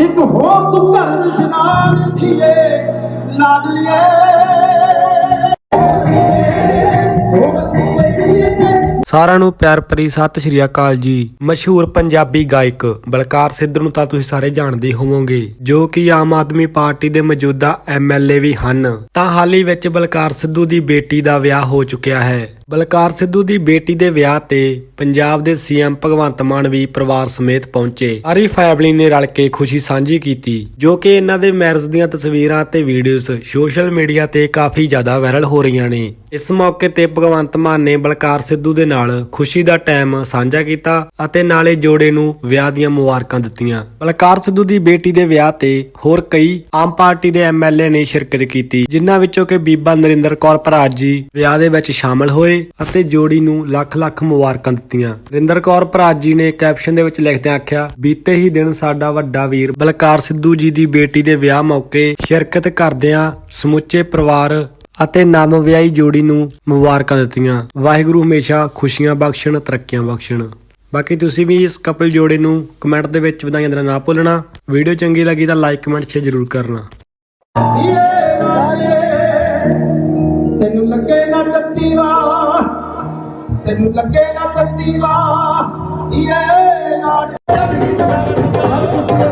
ਇੱਕ ਹੋਰ ਤੂੰ ਘਰ ਨਿਸ਼ਨਾਨ ਦੀਏ ਸਾਰਿਆਂ ਨੂੰ ਪਿਆਰ ਭਰੀ ਸਤਿ ਸ਼੍ਰੀ ਅਕਾਲ ਜੀ। ਮਸ਼ਹੂਰ ਪੰਜਾਬੀ ਗਾਇਕ ਬਲਕਾਰ ਸਿੱਧੂ ਨੂੰ ਤਾਂ ਤੁਸੀਂ ਸਾਰੇ ਜਾਣਦੇ ਹੋਵੋਗੇ, ਜੋ ਕਿ ਆਮ ਆਦਮੀ ਪਾਰਟੀ ਦੇ ਮੌਜੂਦਾ ਐਮਐਲਏ ਵੀ ਹਨ। ਤਾਂ ਹਾਲ ਹੀ ਵਿੱਚ ਬਲਕਾਰ ਸਿੱਧੂ ਦੀ ਬੇਟੀ ਦਾ ਵਿਆਹ ਹੋ ਚੁੱਕਿਆ ਹੈ। ਬਲਕਾਰ ਸਿੱਧੂ ਦੀ ਬੇਟੀ ਦੇ ਵਿਆਹ ਤੇ ਪੰਜਾਬ ਦੇ ਸੀਐਮ ਭਗਵੰਤ ਮਾਨ ਵੀ ਪਰਿਵਾਰ ਸਮੇਤ ਪਹੁੰਚੇ। ਸਾਰੀ ਫੈਮਿਲੀ ਨੇ ਰਲ ਕੇ ਖੁਸ਼ੀ ਸਾਂਝੀ ਕੀਤੀ, ਜੋ ਕਿ ਇਹਨਾਂ ਦੇ ਮੈਰਿਜ ਦੀਆਂ ਤਸਵੀਰਾਂ ਤੇ ਵੀਡੀਓਜ਼ ਸੋਸ਼ਲ ਮੀਡੀਆ ਤੇ ਕਾਫੀ ਜ਼ਿਆਦਾ ਵਾਇਰਲ ਹੋ ਰਹੀਆਂ ਨੇ। ਇਸ ਮੌਕੇ ਤੇ ਭਗਵੰਤ ਮਾਨ ਨੇ ਬਲਕਾਰ ਸਿੱਧੂ ਦੇ ਨਾਲ ਖੁਸ਼ੀ ਦਾ ਟਾਈਮ ਸਾਂਝਾ ਕੀਤਾ ਅਤੇ ਨਾਲੇ ਜੋੜੇ ਨੂੰ ਵਿਆਹ ਦੀਆਂ ਮੁਬਾਰਕਾਂ ਦਿੱਤੀਆਂ। ਬਲਕਾਰ ਸਿੱਧੂ ਦੀ ਬੇਟੀ ਦੇ ਵਿਆਹ ਤੇ ਹੋਰ ਕਈ ਆਮ ਪਾਰਟੀ ਦੇ ਐਮਐਲਏ ਨੇ ਸ਼ਿਰਕਤ ਕੀਤੀ, ਜਿਨ੍ਹਾਂ ਵਿੱਚੋਂ ਕਿ ਬੀਬਾ ਨਰਿੰਦਰ ਕੌਰ ਭਰਾਜ ਜੀ ਵਿਆਹ ਦੇ ਵਿੱਚ ਸ਼ਾਮਲ ਹੋਏ। ਅਤੇ ਜੋੜੀ ਨੂੰ ਲੱਖ ਲੱਖ ਮੁਬਾਰਕਾਂ ਦਿੱਤੀਆਂ। ਨਰਿੰਦਰ ਕੌਰ ਭਰਾਜ ਜੀ ਨੇ ਕੈਪਸ਼ਨ ਦੇ ਵਿੱਚ ਲਿਖਦਿਆਂ ਆਖਿਆ, ਬੀਤੇ ਹੀ ਦਿਨ ਸਾਡਾ ਵੱਡਾ ਵੀਰ ਬਲਕਾਰ ਸਿੱਧੂ ਜੀ ਦੀ ਬੇਟੀ ਦੇ ਵਿਆਹ ਮੌਕੇ ਸ਼ਿਰਕਤ ਕਰਦਿਆਂ ਸਮੁੱਚੇ ਪਰਿਵਾਰ ਅਤੇ ਨਵ ਵਿਆਹੀ ਜੋੜੀ ਨੂੰ ਮੁਬਾਰਕਾਂ ਦਿੱਤੀਆਂ। ਵਾਹਿਗੁਰੂ ਹਮੇਸ਼ਾ ਖੁਸ਼ੀਆਂ ਬਖਸ਼ਣ, ਤਰੱਕੀਆਂ ਬਖਸ਼ਣ। ਬਾਕੀ ਤੁਸੀਂ ਵੀ ਇਸ ਕਪਲ ਜੋੜੇ ਨੂੰ ਕਮੈਂਟ ਦੇ ਵਿੱਚ ਵਧਾਈਆਂ ਦੇਣਾ ਨਾ ਭੁੱਲਣਾ। ਵੀਡੀਓ ਚੰਗੀ ਲੱਗੀ ਤਾਂ ਲਾਈਕ, ਕਮੈਂਟ, ਸ਼ੇਅਰ ਜ਼ਰੂਰ ਕਰਨਾ। ਲੱਗੇ ਨਾ ਤੈਨੂੰ ਲੱਗੇ ਨਾ ਤੱਤੀਵਾ। ਹੀਰੇ ਰਾਜੇ